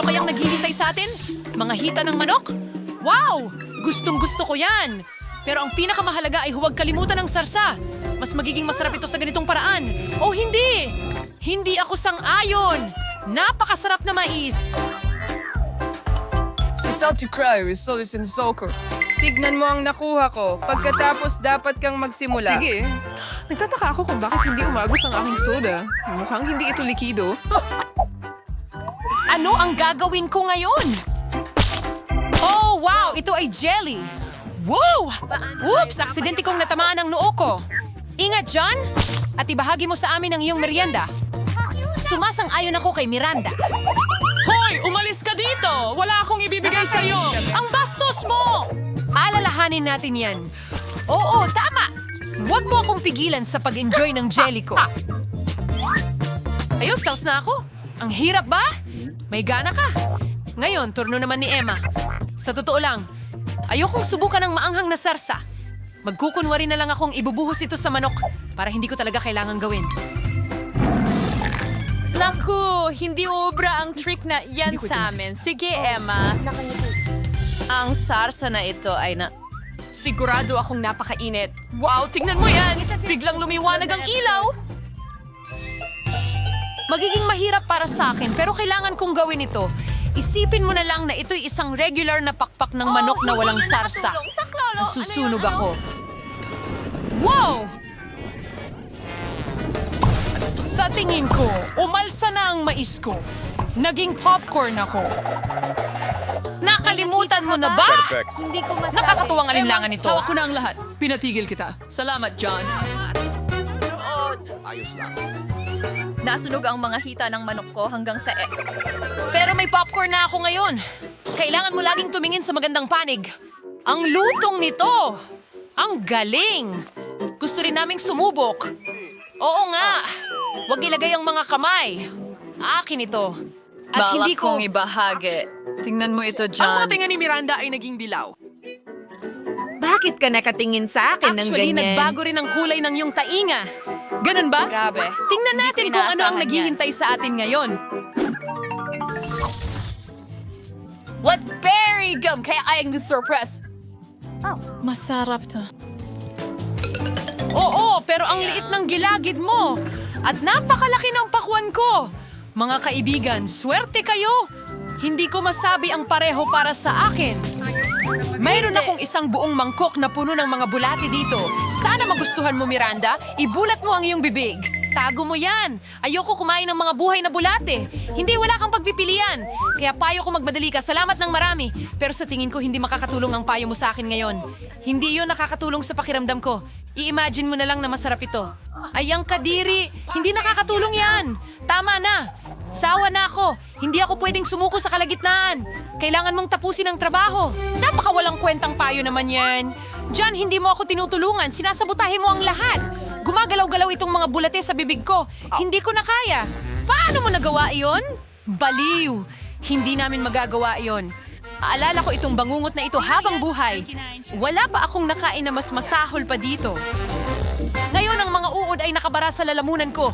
Ano kayang naghihintay sa atin? Mga hita ng manok? Wow! Gustong gusto ko yan! Pero ang pinakamahalaga ay huwag kalimutan ng sarsa. Mas magiging masarap ito sa ganitong paraan. O hindi! Hindi ako sang-ayon! Napakasarap na mais! Si Salty Cry with Solis and Soccer. Tignan mo ang nakuha ko. Pagkatapos dapat kang magsimula. Sige. Nagtataka ako kung bakit hindi umagos ang aking soda. Mukhang hindi ito likido. Ano ang gagawin ko ngayon? Oh, wow! Ito ay jelly! Woo! Whoops! Aksidente kong natamaan ang noo ko. Ingat, John! At ibahagi mo sa amin ang iyong merienda. Sumasang-ayon ako kay Miranda. Hoy! Umalis ka dito! Wala akong ibibigay sa'yo! Ang bastos mo! Alalahanin natin yan. Oo, tama! Huwag mo akong pigilan sa pag-enjoy ng jelly ko. Ayos, tapos na ako. Ang hirap ba? May gana ka. Ngayon, turno naman ni Emma. Sa totoo lang, ayokong subukan ng maanghang na sarsa. Magkukunwari na lang akong ibubuhos ito sa manok para hindi ko talaga kailangan gawin. Naku, hindi obra ang trick na yan sa amin. Sige, Emma. Ang sarsa na ito ay na... Sigurado akong napakainit. Wow, tingnan mo yan! Biglang lumiwanag ang ilaw! Magiging mahirap para sa akin pero kailangan kong gawin ito. Isipin mo na lang na ito'y isang regular na pakpak ng manok na walang sarsa. Nasusunog ako. Wow! Sa tingin ko, umalsa na ang mais ko. Naging popcorn ako. Nakalimutan mo na ba? Hindi ko masabi. Nakakatuwang alinlangan ito. Hawak ko na ang lahat. Pinatigil kita. Salamat, John. Nasunog ang mga hita ng manok ko hanggang sa... E- Pero may popcorn na ako ngayon. Kailangan mo laging tumingin sa magandang panig. Ang lutong nito! Ang galing! Gusto rin naming sumubok. Oo nga. Huwag ilagay ang mga kamay. Akin ito. At hindi ko... kong ibahagi. Tingnan mo ito, Ang John. mga tinga ni Miranda ay naging dilaw. Bakit ka nakatingin sa akin ng Actually, ganyan? nagbago rin ang kulay ng iyong tainga. Ganun ba? Grabe. Tingnan natin kung ano ang naghihintay sa atin ngayon. What berry gum? Kaya ayang surprise. Masarap to. Oo, pero ang liit ng gilagid mo. At napakalaki ng pakwan ko. Mga kaibigan, swerte kayo. Hindi ko masabi ang pareho para sa akin. Mayroon akong isang buong mangkok na puno ng mga bulati dito. Sana magustuhan mo, Miranda. Ibulat mo ang iyong bibig. Tago mo yan. Ayoko kumain ng mga buhay na bulate. Hindi, wala kang pagpipilian. Kaya payo ko magmadali ka. Salamat ng marami. Pero sa tingin ko, hindi makakatulong ang payo mo sa akin ngayon. Hindi yun nakakatulong sa pakiramdam ko. I-imagine mo na lang na masarap ito. Ay, ang kadiri. Hindi nakakatulong yan. Tama na. Sawa na ako. Hindi ako pwedeng sumuko sa kalagitnaan. Kailangan mong tapusin ang trabaho. Napakawalang kwentang payo naman yan. Diyan, hindi mo ako tinutulungan. Sinasabotahe mo ang lahat. Gumagalaw-galaw itong mga bulate sa bibig ko. Hindi ko na kaya. Paano mo nagawa iyon? Baliw. Hindi namin magagawa iyon. Aalala ko itong bangungot na ito habang buhay. Wala pa akong nakain na mas masahol pa dito. Ngayon ang mga uod ay nakabara sa lalamunan ko.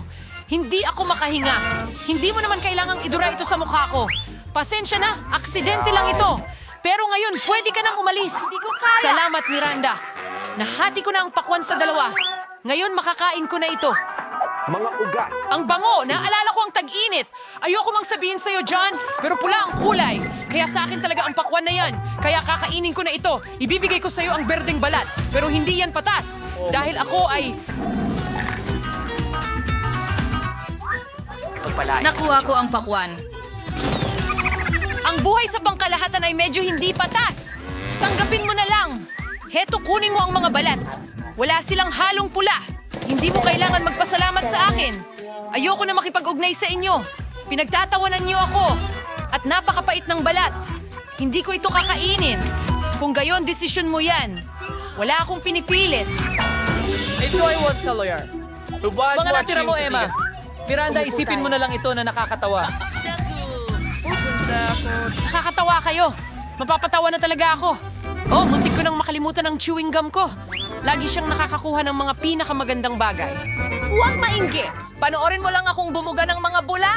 Hindi ako makahinga. Hindi mo naman kailangang idura ito sa mukha ko. Pasensya na, aksidente lang ito. Pero ngayon, pwede ka nang umalis. Salamat, Miranda. Nahati ko na ang pakwan sa dalawa. Ngayon, makakain ko na ito. Mga uga. Ang bango, naalala ko ang tag-init. Ayoko mang sabihin sa'yo, John, pero pula ang kulay. Kaya sa akin talaga ang pakwan na yan. Kaya kakainin ko na ito. Ibibigay ko sa'yo ang berdeng balat. Pero hindi yan patas. Dahil ako ay... Nakuha ko ang pakwan. Ang buhay sa pangkalahatan ay medyo hindi patas. Tanggapin mo na lang. Heto, kunin mo ang mga balat. Wala silang halong pula. Hindi mo kailangan magpasalamat sa akin. Ayoko na makipag-ugnay sa inyo. Pinagtatawanan niyo ako. At napakapait ng balat. Hindi ko ito kakainin. Kung gayon, desisyon mo yan. Wala akong pinipilit. Ito ay was sa lawyer. Mga natira mo, Emma. Miranda, isipin mo na lang ito na nakakatawa. Nakakatawa kayo. Mapapatawa na talaga ako. Oh, muntik ko nang makalimutan ang chewing gum ko. Lagi siyang nakakakuha ng mga pinakamagandang bagay. Huwag mainggit. Panoorin mo lang akong bumuga ng mga bula.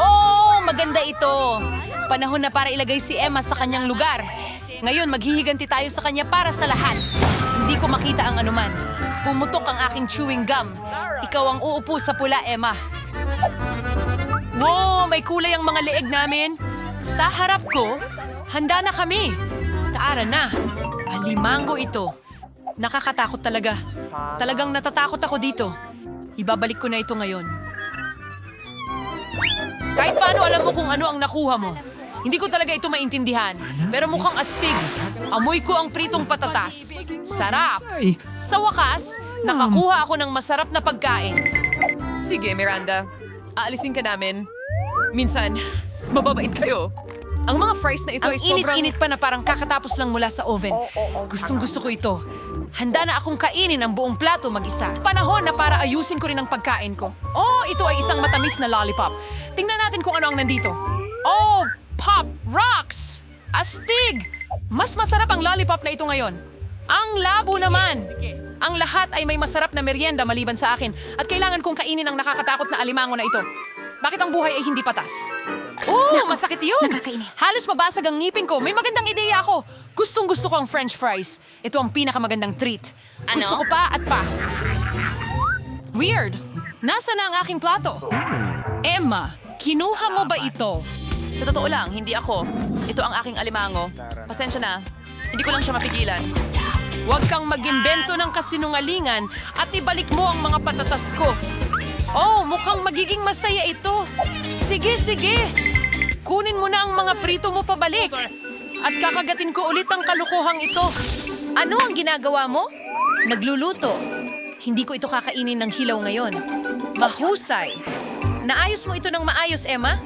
Oh, maganda ito. Panahon na para ilagay si Emma sa kanyang lugar. Ngayon, maghihiganti tayo sa kanya para sa lahat. Hindi ko makita ang anuman. Pumutok ang aking chewing gum. Ikaw ang uupo sa pula, Emma. Wow, may kulay ang mga leeg namin. Sa harap ko, handa na kami. Taara na. Alimango ito. Nakakatakot talaga. Talagang natatakot ako dito. Ibabalik ko na ito ngayon. Kahit paano alam mo kung ano ang nakuha mo. Hindi ko talaga ito maintindihan. Pero mukhang astig. Amoy ko ang pritong patatas. Sarap. Sa wakas, nakakuha ako ng masarap na pagkain. Sige, Miranda. Aalisin ka namin. Minsan, mababait kayo. Ang mga fries na ito Ang ay sobrang... init-init pa na parang kakatapos lang mula sa oven. Gustong gusto ko ito. Handa na akong kainin ang buong plato mag-isa. Panahon na para ayusin ko rin ang pagkain ko. Oh, ito ay isang matamis na lollipop. Tingnan natin kung ano ang nandito. Oh, pop rocks! Astig! Mas masarap ang lollipop na ito ngayon. Ang labo naman! Ang lahat ay may masarap na merienda maliban sa akin at kailangan kong kainin ang nakakatakot na alimango na ito. Bakit ang buhay ay hindi patas? Oh, masakit yun! Halos mabasag ang ngipin ko. May magandang ideya ako. Gustong gusto ko ang french fries. Ito ang pinakamagandang treat. Gusto ko pa at pa. Weird. Nasa na ang aking plato? Emma, kinuha mo ba ito? Sa totoo lang, hindi ako. Ito ang aking alimango. Pasensya na. Hindi ko lang siya mapigilan. Huwag kang mag-imbento ng kasinungalingan at ibalik mo ang mga patatas ko. Oh, mukhang magiging masaya ito. Sige, sige. Kunin mo na ang mga prito mo pabalik. At kakagatin ko ulit ang kalukuhang ito. Ano ang ginagawa mo? Nagluluto. Hindi ko ito kakainin ng hilaw ngayon. Mahusay. Naayos mo ito ng maayos, Emma?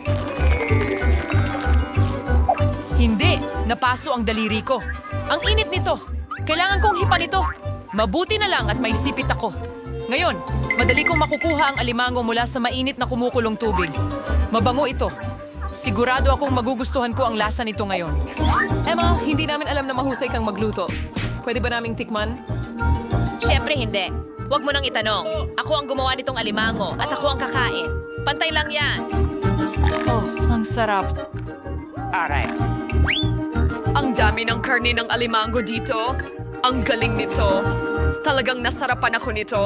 Hindi. Napaso ang daliri ko. Ang init nito. Kailangan kong hipan ito. Mabuti na lang at may sipit ako. Ngayon, madali kong makukuha ang alimango mula sa mainit na kumukulong tubig. Mabango ito. Sigurado akong magugustuhan ko ang lasa nito ngayon. Emma, hindi namin alam na mahusay kang magluto. Pwede ba naming tikman? Siyempre hindi. Huwag mo nang itanong. Ako ang gumawa nitong alimango at ako ang kakain. Pantay lang yan. Oh, ang sarap. Ang dami ng karne ng alimango dito. Ang galing nito. Talagang nasarapan ako nito.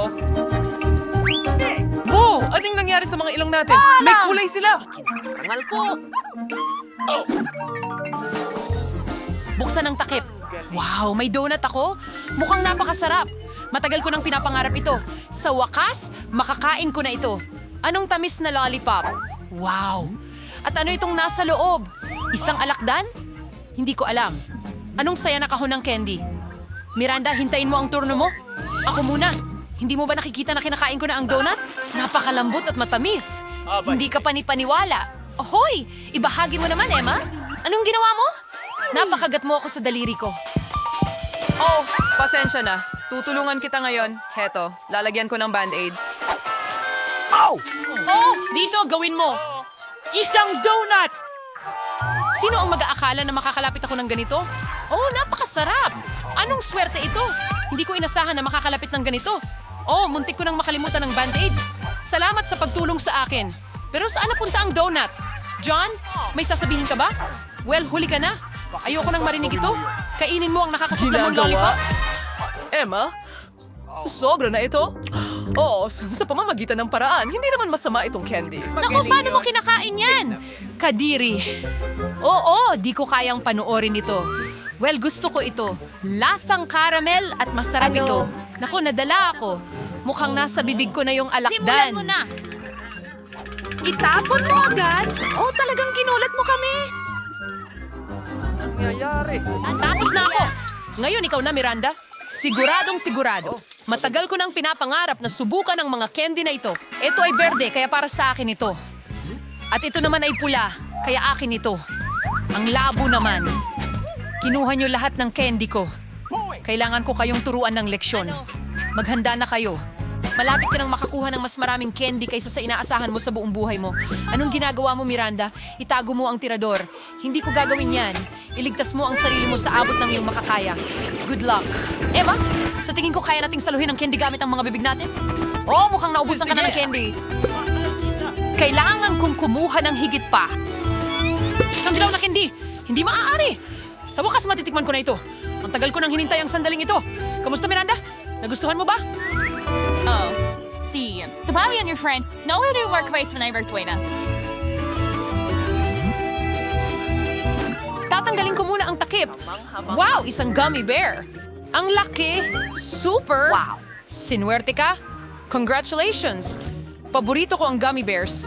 Wow! Anong nangyari sa mga ilong natin? May kulay sila! Buksan ang takip. Wow, may donut ako? Mukhang napakasarap. Matagal ko nang pinapangarap ito. Sa wakas, makakain ko na ito. Anong tamis na lollipop? Wow! At ano itong nasa loob? Isang alakdan? Hindi ko alam. Anong saya na kahon ng candy? Miranda, hintayin mo ang turno mo. Ako muna. Hindi mo ba nakikita na kinakain ko na ang donut? Napakalambot at matamis. Hindi ka panipaniwala. Ahoy! Ibahagi mo naman, Emma. Anong ginawa mo? Napakagat mo ako sa daliri ko. Oh, pasensya na. Tutulungan kita ngayon. Heto, lalagyan ko ng band-aid. Oh! Dito, gawin mo! Isang donut! Sino ang mag-aakala na makakalapit ako ng ganito? Oh, napakasarap! Anong swerte ito? Hindi ko inasahan na makakalapit ng ganito. Oh, muntik ko nang makalimutan ng band-aid. Salamat sa pagtulong sa akin. Pero saan napunta ang donut? John, may sasabihin ka ba? Well, huli ka na. Ayoko nang marinig ito. Kainin mo ang nakakasuklan mong lollipop. Emma? Sobra na ito? Oo, sa pamamagitan ng paraan, hindi naman masama itong candy. Naku, paano mo kinakain yan? Kadiri. Oo, di ko kayang panoorin ito. Well, gusto ko ito. Lasang caramel at masarap ito. Naku, nadala ako. Mukhang nasa bibig ko na yung alakdan. Simulan mo na. Itapon mo agad? Oh, talagang ginulat mo kami. Tapos na ako. Ngayon, ikaw na, Miranda. Siguradong sigurado. Matagal ko nang pinapangarap na subukan ang mga candy na ito. Ito ay berde, kaya para sa akin ito. At ito naman ay pula, kaya akin ito. Ang labo naman. Kinuha niyo lahat ng candy ko. Kailangan ko kayong turuan ng leksyon. Maghanda na kayo. Malapit ka nang makakuha ng mas maraming candy kaysa sa inaasahan mo sa buong buhay mo. Anong ginagawa mo, Miranda? Itago mo ang tirador. Hindi ko gagawin yan. Iligtas mo ang sarili mo sa abot ng iyong makakaya. Good luck. Emma, sa tingin ko kaya nating saluhin ang candy gamit ang mga bibig natin? Oh, mukhang naubusan ka na ng candy. Kailangan kong kumuha ng higit pa. Hindi maaari! Sa wakas matitikman ko na ito. Ang tagal ko nang hinintay ang sandaling ito. Kamusta Miranda? Nagustuhan mo ba? Oh, see, tabali on your friend. No, we do work face when I work na. Tatanggalin ko muna ang takip. Wow, isang gummy bear. Ang laki. Super. Wow. Sinuwerte ka? Congratulations. Paborito ko ang gummy bears.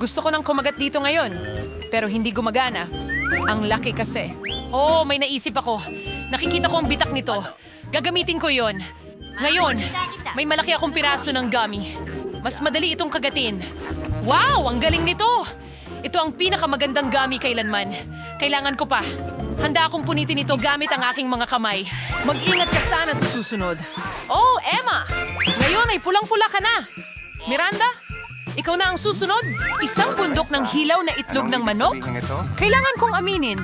Gusto ko nang kumagat dito ngayon. Pero hindi gumagana. Ang laki kasi. Oh, may naisip ako. Nakikita ko ang bitak nito. Gagamitin ko yon. Ngayon, may malaki akong piraso ng gummy. Mas madali itong kagatin. Wow, ang galing nito! Ito ang pinakamagandang gummy kailanman. Kailangan ko pa. Handa akong punitin ito gamit ang aking mga kamay. Mag-ingat ka sana sa susunod. Oh, Emma! Ngayon ay pulang-pula ka na. Miranda, ikaw na ang susunod. Isang bundok ng hilaw na itlog ng manok? Kailangan kong aminin.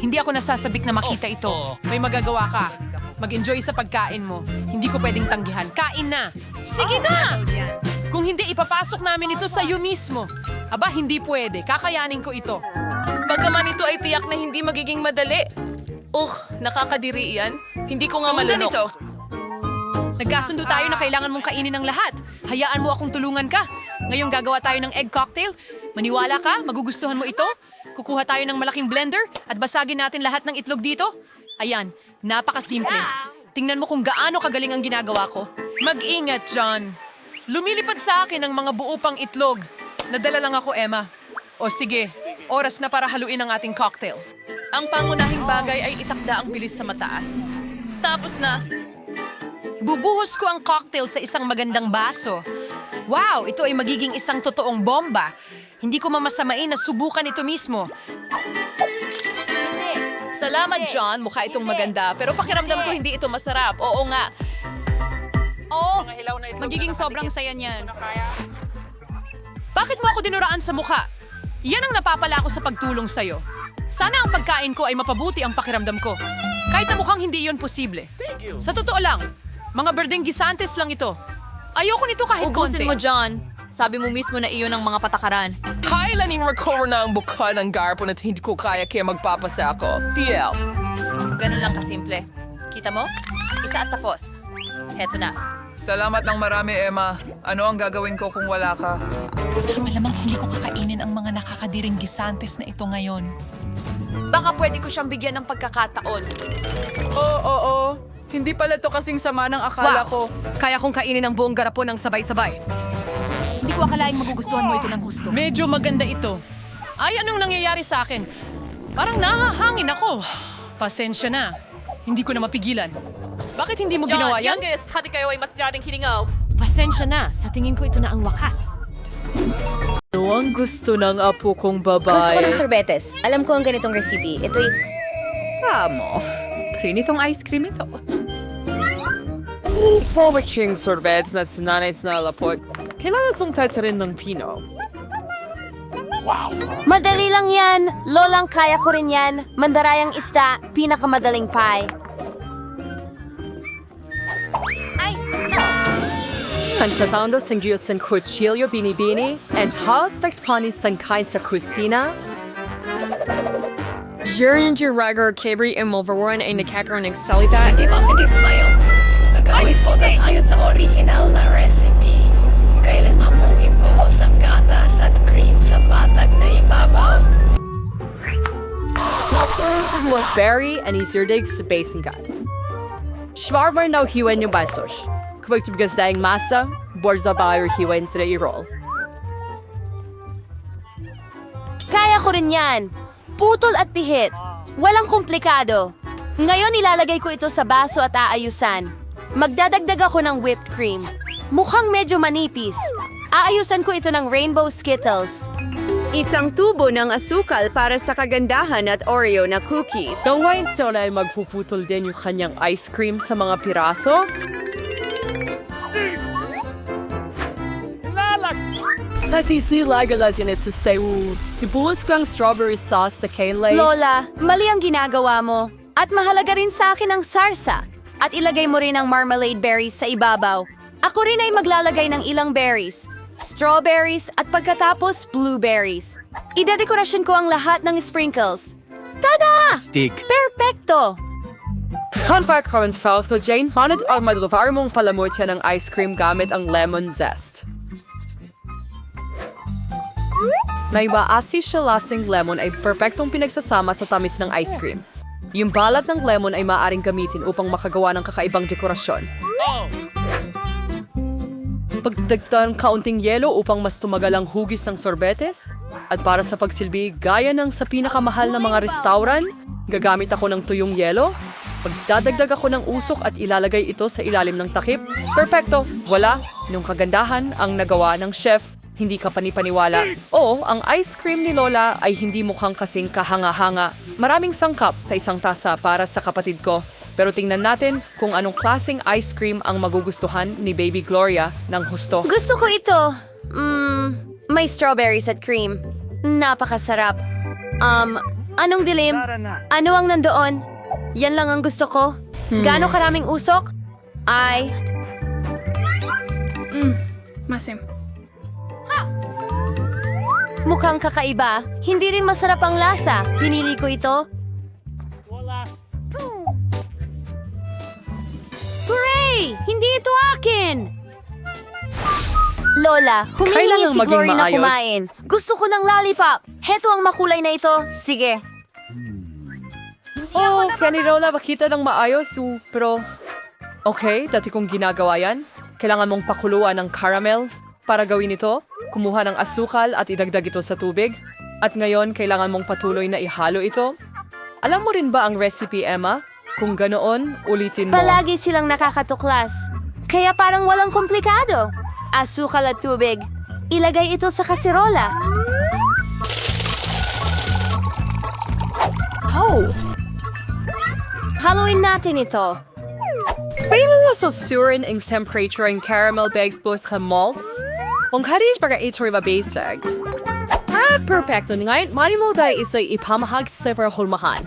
Hindi ako nasasabik na makita ito. May magagawa ka. Mag-enjoy sa pagkain mo. Hindi ko pwedeng tanggihan. Kain na! Sige na! Kung hindi, ipapasok namin ito sa iyo mismo. Aba, hindi pwede. Kakayanin ko ito. Pagkaman ito ay tiyak na hindi magiging madali. Uh, nakakadiri yan. Hindi ko nga Sundan malunok. ito. Nagkasundo tayo na kailangan mong kainin ng lahat. Hayaan mo akong tulungan ka. Ngayong gagawa tayo ng egg cocktail. Maniwala ka, magugustuhan mo ito. Kukuha tayo ng malaking blender at basagin natin lahat ng itlog dito. Ayan, napakasimple. Tingnan mo kung gaano kagaling ang ginagawa ko. Mag-ingat, John. Lumilipad sa akin ang mga buo pang itlog. Nadala lang ako, Emma. O sige, oras na para haluin ang ating cocktail. Ang pangunahing bagay ay itakda ang bilis sa mataas. Tapos na, Bubuhos ko ang cocktail sa isang magandang baso. Wow, ito ay magiging isang totoong bomba. Hindi ko mamasamain na subukan ito mismo. salamat John, mukha itong maganda. Pero pakiramdam ko hindi ito masarap. Oo nga. Oh, magiging sobrang saya niyan. Bakit mo ako dinuraan sa mukha? Yan ang napapala ko sa pagtulong sa'yo. Sana ang pagkain ko ay mapabuti ang pakiramdam ko. Kahit na mukhang hindi iyon posible. Sa totoo lang, mga berdeng gisantes lang ito. Ayoko nito kahit Ubusin konti. mo, John. Sabi mo mismo na iyon ang mga patakaran. Kailan recover na ang buka ng garpon at hindi ko kaya kaya magpapasa ako? TL. Ganun lang kasimple. Kita mo? Isa at tapos. Heto na. Salamat ng marami, Emma. Ano ang gagawin ko kung wala ka? Malamang hindi ko kakainin ang mga nakakadiring gisantes na ito ngayon. Baka pwede ko siyang bigyan ng pagkakataon. Oo, oo. Hindi pala to kasing sama ng akala ko. Kaya kong kainin ang buong garapon ng sabay-sabay. Hindi ko akalaing magugustuhan mo ito ng husto. Medyo maganda ito. Ay, anong nangyayari sa akin? Parang nahahangin ako. Pasensya na. Hindi ko na mapigilan. Bakit hindi mo ginawa yan? youngest, hati kayo ay mas dating hiningaw. Pasensya na. Sa tingin ko ito na ang wakas. Ano ang gusto ng apo kong babae? Gusto ko ng sorbetes. Alam ko ang ganitong recipe. Ito'y... Amo. Prinitong ice cream ito. Former King Sorbets na sinanay na lapot. Kailangan song tayo rin ng Pino. Madali lang yan. Lolang kaya ko rin yan. Mandarayang isda, pinakamadaling pie. Cantazando sang Diyos ng Cuchillo Binibini and halos panis ang kain sa kusina. Your regular Cabri and Wolverine ay nakakaroon ng salita. Hindi ba mag-ismayo? Gagawin po tayo sa original na recipe. Kailangan mong ibuhos ang gatas at cream sa patag na ibabaw. Berry and isirdig sa basin guts. Schwarmer na hiwen yung basos. Kapag tibigas dahing masa, borza ba yung hiwen sila i-roll. Kaya ko rin yan. Putol at pihit. Walang komplikado. Ngayon ilalagay ko ito sa baso at aayusan. Magdadagdag ako ng whipped cream. Mukhang medyo manipis. Aayusan ko ito ng rainbow skittles. Isang tubo ng asukal para sa kagandahan at Oreo na cookies. Gawain na ay magpuputol din yung kanyang ice cream sa mga piraso. Pati si Lagalas yun ito sa Ibuhos ko ang strawberry sauce sa Kaylay. Lola, mali ang ginagawa mo. At mahalaga rin sa akin ang sarsa. At ilagay mo rin ang marmalade berries sa ibabaw. Ako rin ay maglalagay ng ilang berries. Strawberries at pagkatapos blueberries. Idedekorasyon ko ang lahat ng sprinkles. Tada! Stick. Perfecto! Hanpak Commons Falco Jane, manad ang maduvar mong palamutya ng ice cream gamit ang lemon zest. Na ibaasi siya lasing lemon ay perpektong pinagsasama sa tamis ng ice cream. Yung balat ng lemon ay maaaring gamitin upang makagawa ng kakaibang dekorasyon. Pagdagdag ng kaunting yelo upang mas tumagal ang hugis ng sorbetes. At para sa pagsilbi, gaya ng sa pinakamahal na mga restaurant, gagamit ako ng tuyong yelo. Pagdadagdag ako ng usok at ilalagay ito sa ilalim ng takip. Perfecto! Wala. Nung kagandahan ang nagawa ng chef, hindi ka panipaniwala. Oo, ang ice cream ni Lola ay hindi mukhang kasing kahanga-hanga. Maraming sangkap sa isang tasa para sa kapatid ko. Pero tingnan natin kung anong klaseng ice cream ang magugustuhan ni Baby Gloria ng husto. Gusto ko ito. Mmm, may strawberries at cream. Napakasarap. Um, anong dilim? Ano ang nandoon? Yan lang ang gusto ko. Gaano karaming usok? Ay, Masim. Mukhang kakaiba. Hindi rin masarap ang lasa. Pinili ko ito. Hooray! Hindi ito akin! Lola, humihingi Kailangang si maging Glory na maayos. kumain. Gusto ko ng lollipop. Heto ang makulay na ito. Sige. Oh, kaya ni Lola makita ng maayos, so, pero... Okay, dati kong ginagawa yan. Kailangan mong pakuluan ng caramel. Para gawin ito, kumuha ng asukal at idagdag ito sa tubig. At ngayon, kailangan mong patuloy na ihalo ito. Alam mo rin ba ang recipe, Emma? Kung ganoon, ulitin mo. Palagi silang nakakatuklas. Kaya parang walang komplikado. Asukal at tubig. Ilagay ito sa kaserola. How? Haluin natin ito. Kailan na susurin ang temperature ang caramel bags plus ka malts? Kadis para ito rin mabasag. Ah, perfecto. Ngayon, mali mo tayo ito ipamahag sa hulmahan.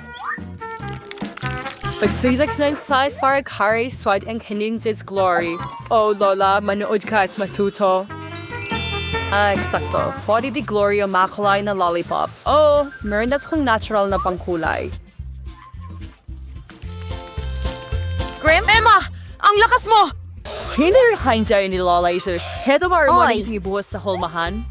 Pag-physics ng size para kari swat ang kaninsis glory. Oh, Lola, manood ka at matuto. Ah, eksakto. Pwede di Gloria makulay na lollipop. Oh, meron na kong natural na pangkulay. Grim? Emma! Ang lakas mo! Kain sa'yo ni Lola Iser. Heto Oy. itong ibuhos sa hulmahan?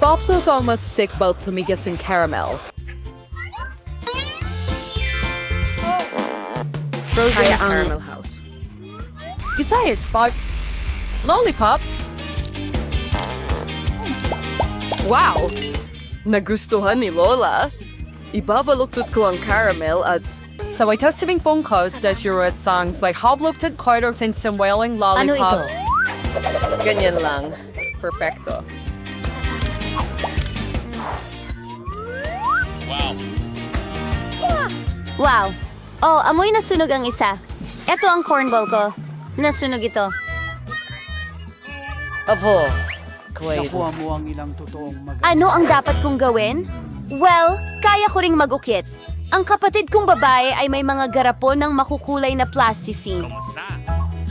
Pops of almost stick about tumigas ng caramel. Frozen Kaya caramel house. Isa is spot. Lollipop? Wow! Nagustuhan ni Lola. Ibabaluktot ko ang caramel at sa way testing phone calls that you wrote songs like Hobluktot Carter and some wailing lollipop. Ganyan lang. Perfecto. Wow. Oh, amoy nasunog ang isa. Ito ang cornball ko. Nasunog ito. Apo. Quaid. Ano ang dapat kong gawin? Well, kaya ko ring magukit. Ang kapatid kong babae ay may mga garapon ng makukulay na plasticine.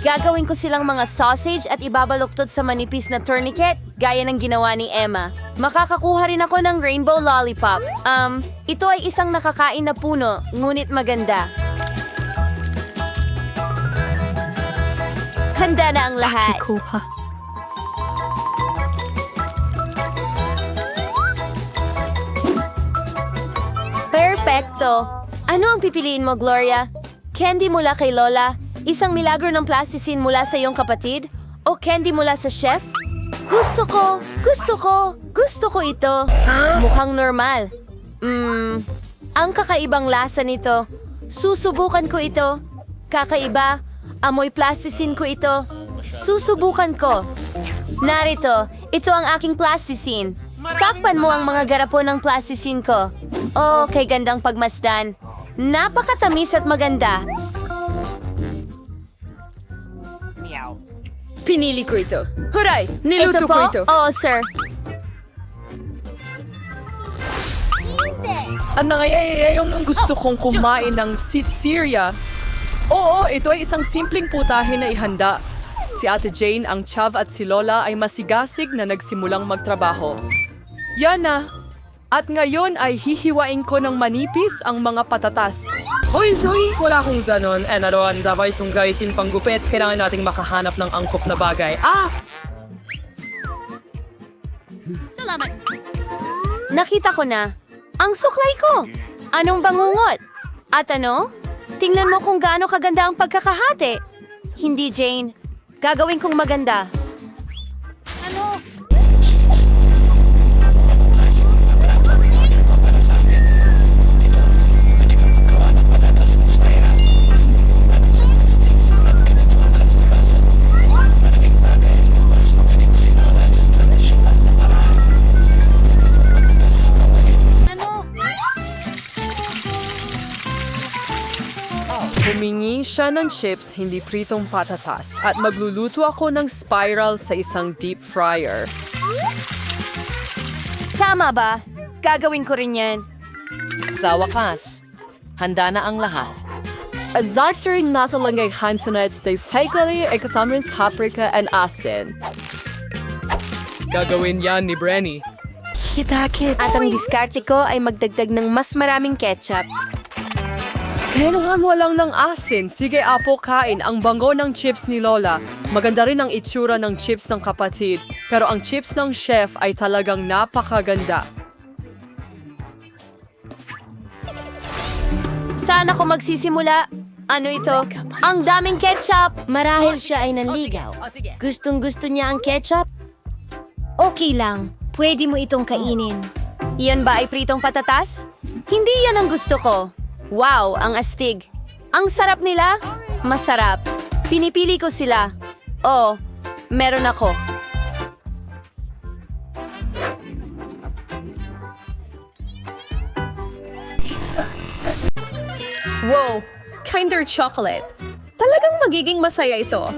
Gagawin ko silang mga sausage at ibabaluktot sa manipis na tourniquet gaya ng ginawa ni Emma. Makakakuha rin ako ng rainbow lollipop. Um, ito ay isang nakakain na puno, ngunit maganda. Handa na ang lahat. Perfecto! Ano ang pipiliin mo, Gloria? Candy mula kay Lola? Isang milagro ng plasticine mula sa iyong kapatid? O candy mula sa chef? Gusto ko! Gusto ko! Gusto ko ito! Mukhang normal. Hmm, ang kakaibang lasa nito. Susubukan ko ito. Kakaiba. Amoy plasticine ko ito. Susubukan ko. Narito, ito ang aking plasticine. Takpan mo ang mga garapon ng plasticine ko. Oh, kay gandang pagmasdan. Napakatamis at maganda. Pinili ko ito. Huray! Niluto ito po? ko ito. Oo, sir. Ang nangyayayayong ang gusto kong kumain ng sitsirya. Oo, ito ay isang simpleng putahe na ihanda. Si Ate Jane, ang Chav at si Lola ay masigasig na nagsimulang magtrabaho. Yan na. At ngayon ay hihiwain ko ng manipis ang mga patatas. Hoy, Zoe! Wala akong ganon. Eh, naroon, dapat itong gaisin panggupit. Kailangan nating makahanap ng angkop na bagay. Ah! Salamat. Nakita ko na. Ang suklay ko! Anong bangungot? At ano? Tingnan mo kung gaano kaganda ang pagkakahati. Hindi, Jane. Gagawin kong maganda. Siya ng chips, hindi pritong patatas. At magluluto ako ng spiral sa isang deep fryer. Tama ba? Gagawin ko rin yan. Sa wakas, handa na ang lahat. At zarter nasa langgay hansonet de rin sa paprika and asin. Gagawin yan ni Brenny. At ang diskarte ko ay magdagdag ng mas maraming ketchup. Kailangan mo lang ng asin. Sige, Apo, kain. Ang bango ng chips ni Lola. Maganda rin ang itsura ng chips ng kapatid. Pero ang chips ng chef ay talagang napakaganda. Saan ako magsisimula? Ano ito? Ang daming ketchup! Marahil siya ay nanligaw. Gustong gusto niya ang ketchup? Okay lang. Pwede mo itong kainin. Iyan ba ay pritong patatas? Hindi yan ang gusto ko. Wow, ang astig. Ang sarap nila? Masarap. Pinipili ko sila. Oo, meron ako. Wow! Kinder chocolate. Talagang magiging masaya ito.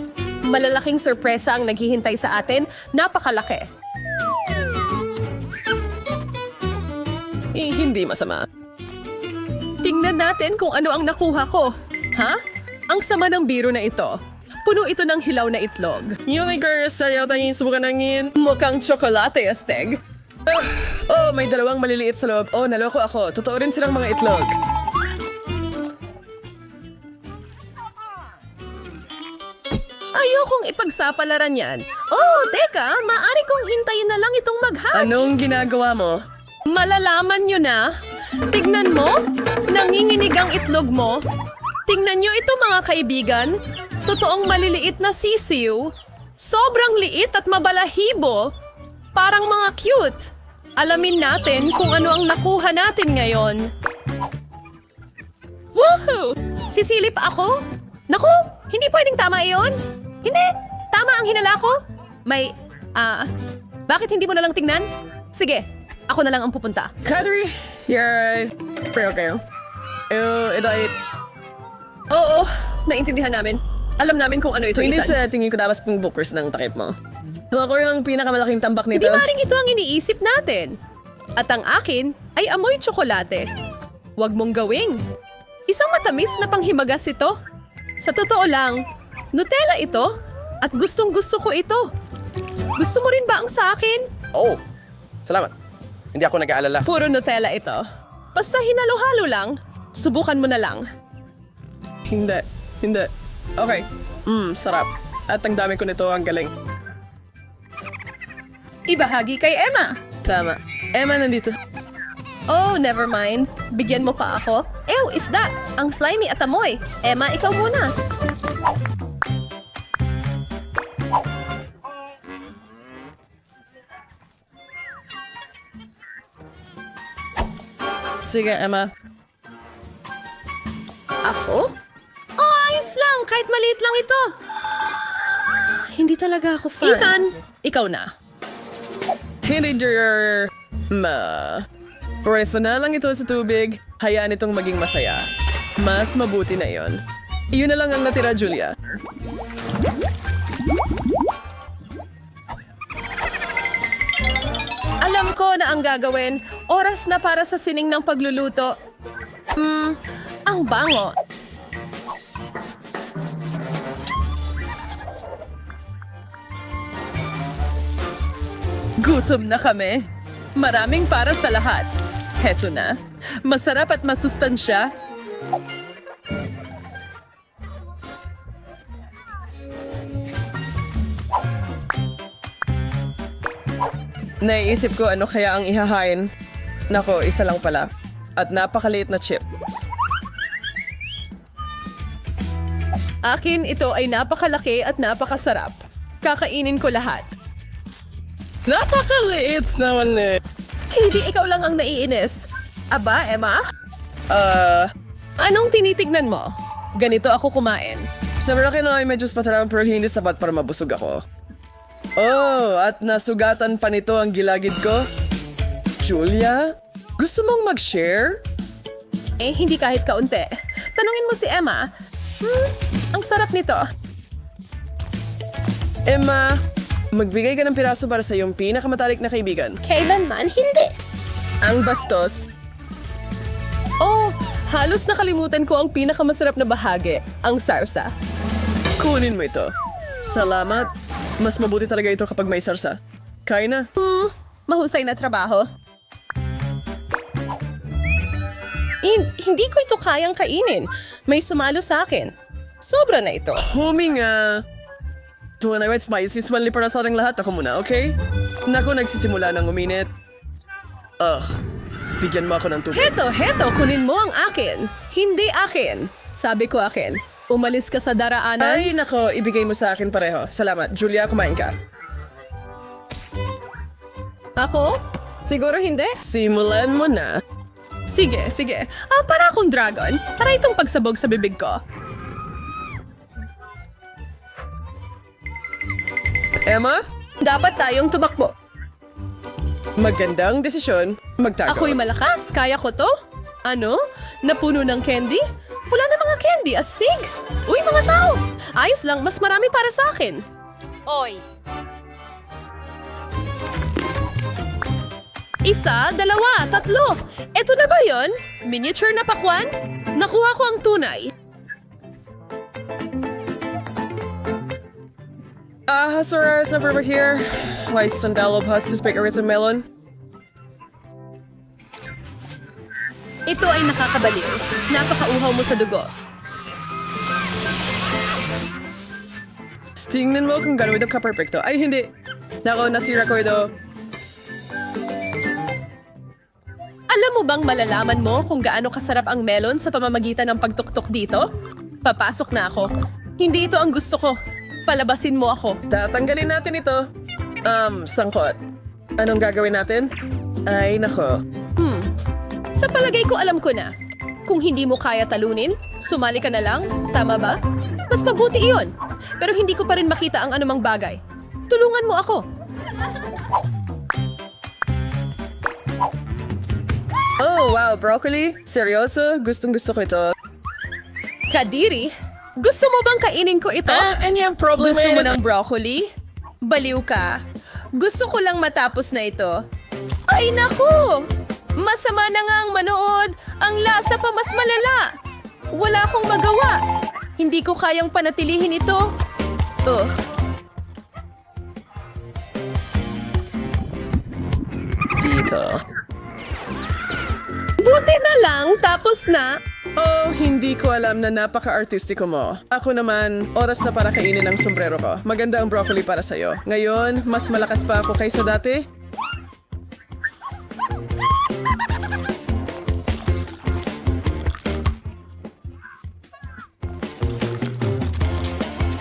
Malalaking sorpresa ang naghihintay sa atin. Napakalaki. Eh, hindi masama. Tingnan natin kung ano ang nakuha ko. Ha? Ang sama ng biro na ito. Puno ito ng hilaw na itlog. Unicorn, sayo tayong subukan ng ngin. Mukhang tsokolate, Asteg. Ah, oh, may dalawang maliliit sa loob. Oh, naloko ako. Totoo rin silang mga itlog. Ayokong ipagsapalaran yan. Oh, teka, maari kong hintayin na lang itong mag-hatch. Anong ginagawa mo? Malalaman nyo na. Tignan mo, nanginginig ang itlog mo. Tingnan nyo ito mga kaibigan. Totoong maliliit na sisiw. Sobrang liit at mabalahibo. Parang mga cute. Alamin natin kung ano ang nakuha natin ngayon. Woohoo! Sisilip ako? Naku, hindi pwedeng tama iyon. Hindi, tama ang hinala ko. May, ah, bakit hindi mo na lang tingnan? Sige, ako na lang ang pupunta. Kadri, you're pretty okay. Uh, ito ay... Oo, naintindihan namin. Alam namin kung ano ito, Hindi Ethan. sa tingin ko dapat pong bookers ng takip mo. Ako yung pinakamalaking tambak nito. Hindi maring ito ang iniisip natin. At ang akin ay amoy tsokolate. Huwag mong gawing. Isang matamis na panghimagas ito. Sa totoo lang, Nutella ito at gustong gusto ko ito. Gusto mo rin ba ang sa akin? Oh, salamat. Hindi ako nag-aalala. Puro Nutella ito. Basta hinalo-halo lang. Subukan mo na lang. Hindi, hindi. Okay. Mmm, sarap. At ang dami ko nito, ang galing. Ibahagi kay Emma. Tama. Emma nandito. Oh, never mind. Bigyan mo pa ako. Ew, isda. Ang slimy at amoy. Emma, ikaw muna. Sige, Emma. Ako? Oh, ayos lang. Kahit maliit lang ito. Hindi talaga ako fan. Ethan, ikaw na. Hindi, dear. Ma. Pwesa na lang ito sa tubig. Hayaan itong maging masaya. Mas mabuti na yon. Iyon na lang ang natira, Julia. Alam ko na ang gagawin. Oras na para sa sining ng pagluluto. Hmm, ang bango. Gutom na kami. Maraming para sa lahat. Heto na. Masarap at masustansya. Naiisip ko ano kaya ang ihahain. Nako, isa lang pala. At napakaliit na chip. Akin ito ay napakalaki at napakasarap. Kakainin ko lahat. Napakaliit naman eh. Hindi ikaw lang ang naiinis. Aba, Emma? Ah, anong tinitignan mo? Ganito ako kumain. Sa malaki na ay medyo spatarang pero hindi sapat para mabusog ako. Oh, at nasugatan pa nito ang gilagid ko? Julia? Gusto mong mag-share? Eh, hindi kahit kaunti. Tanungin mo si Emma. Hmm, ang sarap nito. Emma, magbigay ka ng piraso para sa iyong pinakamatalik na kaibigan. Kailanman, hindi. Ang bastos. Oh, halos nakalimutan ko ang pinakamasarap na bahagi, ang sarsa. Kunin mo ito. Salamat. Mas mabuti talaga ito kapag may sarsa. Kaya na. Hmm, mahusay na trabaho. Hin- hindi ko ito kayang kainin. May sumalo sa akin. Sobra na ito. Huminga. Tuwa na wet spicy, sumali para sa ating lahat. Ako muna, okay? Naku, nagsisimula ng uminit. Ugh. Bigyan mo ako ng tubig. Heto, heto, kunin mo ang akin. Hindi akin. Sabi ko akin. Umalis ka sa daraanan. Ay, nako, ibigay mo sa akin pareho. Salamat. Julia, kumain ka. Ako? Siguro hindi. Simulan mo na. Sige, sige. Ah, para akong dragon. Para itong pagsabog sa bibig ko. Emma? Dapat tayong tumakbo. Magandang desisyon. Magtago. Ako'y malakas. Kaya ko to. Ano? Napuno ng candy? Wala na mga candy, astig. Uy, mga tao. Ayos lang, mas marami para sa akin. Oy, Isa, dalawa, tatlo. Eto na ba yon? Miniature na pakwan? Nakuha ko ang tunay. Ah, uh, sorry, it's over here. Why sandalo pastas bakery sa melon? Ito ay nakakabaliw. Napakauhaw mo sa dugo. Tingnan mo kung gano'n ito ka-perfecto. Ay, hindi. Nako, nasira ko ito. Alam mo bang malalaman mo kung gaano kasarap ang melon sa pamamagitan ng pagtuktok dito? Papasok na ako. Hindi ito ang gusto ko. Palabasin mo ako. Tatanggalin natin ito. Um, sangkot. Anong gagawin natin? Ay, nako. Hmm. Sa palagay ko alam ko na. Kung hindi mo kaya talunin, sumali ka na lang. Tama ba? Mas mabuti iyon. Pero hindi ko pa rin makita ang anumang bagay. Tulungan mo ako. Oh, wow, broccoli? Seryoso? Gustong gusto ko ito. Kadiri, gusto mo bang kainin ko ito? Ah, anyang problem Gusto mo ng broccoli? Baliw ka. Gusto ko lang matapos na ito. Ay, naku! Masama na nga ang manood. Ang lasa pa mas malala. Wala akong magawa. Hindi ko kayang panatilihin ito. Ugh. Dito. Buti na lang, tapos na. Oh, hindi ko alam na napaka-artistiko mo. Ako naman, oras na para kainin ang sombrero ko. Maganda ang broccoli para sa'yo. Ngayon, mas malakas pa ako kaysa dati.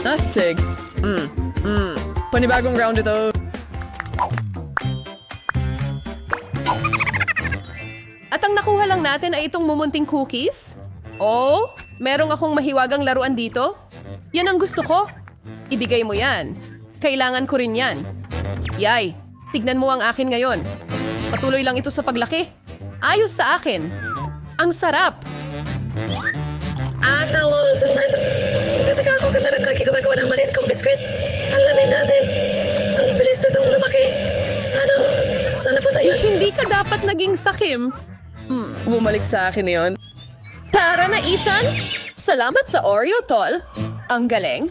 Astig. Mm, mm. Panibagong round ito. Nakuha lang natin ay itong mumunting cookies? Oh, merong akong mahiwagang laruan dito? Yan ang gusto ko. Ibigay mo yan. Kailangan ko rin yan. Yay, tignan mo ang akin ngayon. Patuloy lang ito sa paglaki. Ayos sa akin. Ang sarap. At ang sa man. Kataka ako ka na gumagawa ng maliit kong biskwit. Alamin natin. Ang bilis na itong lumaki. Ano? Sana pa tayo? Hindi ka dapat naging sakim. Hmm, bumalik sa akin yon. Tara na, Ethan! Salamat sa Oreo, tol. Ang galing.